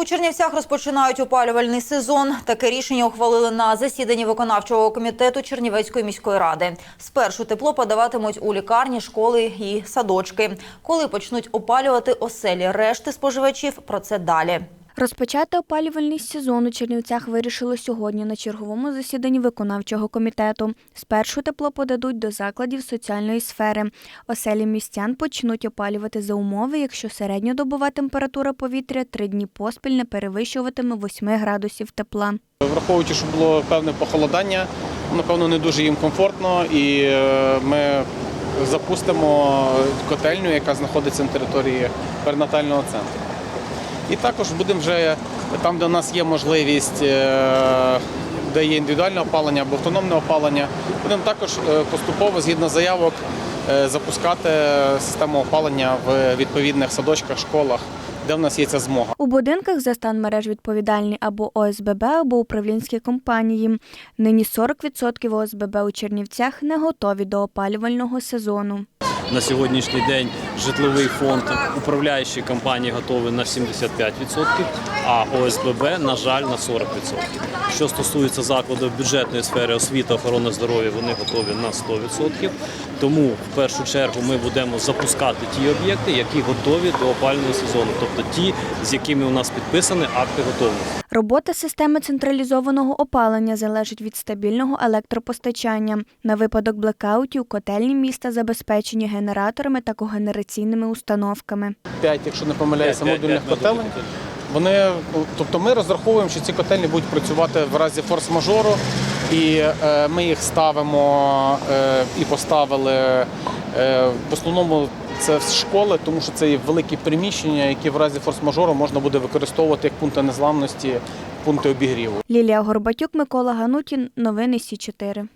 У Чернівцях розпочинають опалювальний сезон. Таке рішення ухвалили на засіданні виконавчого комітету Чернівецької міської ради. Спершу тепло подаватимуть у лікарні, школи і садочки. Коли почнуть опалювати оселі решти споживачів, про це далі. Розпочати опалювальний сезон у Чернівцях вирішили сьогодні на черговому засіданні виконавчого комітету. Спершу тепло подадуть до закладів соціальної сфери. Оселі містян почнуть опалювати за умови, якщо середньодобова температура повітря три дні поспіль не перевищуватиме 8 градусів тепла. Враховуючи, що було певне похолодання, напевно, не дуже їм комфортно, і е, ми запустимо котельню, яка знаходиться на території перинатального центру. І також будемо вже там, де у нас є можливість, е, де є індивідуальне опалення або автономне опалення, будемо також е, поступово згідно заявок е, запускати систему опалення в відповідних садочках, школах, де в нас є ця змога. У будинках за стан мереж відповідальні або ОСББ, або управлінські компанії. Нині 40% ОСББ у Чернівцях не готові до опалювального сезону. На сьогоднішній день житловий фонд управляючої компанії готовий на 75%, а ОСББ, на жаль, на 40%. Що стосується закладів бюджетної сфери освіти, охорони здоров'я, вони готові на 100%. Тому в першу чергу ми будемо запускати ті об'єкти, які готові до опалювального сезону, тобто ті, з якими у нас підписані акти готовності. Робота системи централізованого опалення залежить від стабільного електропостачання. На випадок блекаутів котельні міста забезпечені генераторами та когенераційними установками. 5, якщо не помиляюся, модульних котелень. Вони, тобто ми розраховуємо, що ці котельні будуть працювати в разі форс-мажору, і е, ми їх ставимо е, і поставили е, в основному це з школи, тому що це є великі приміщення, які в разі форс-мажору можна буде використовувати як пункти незламності, пункти обігріву. Лілія Горбатюк, Микола Ганутін. Новини Сі 4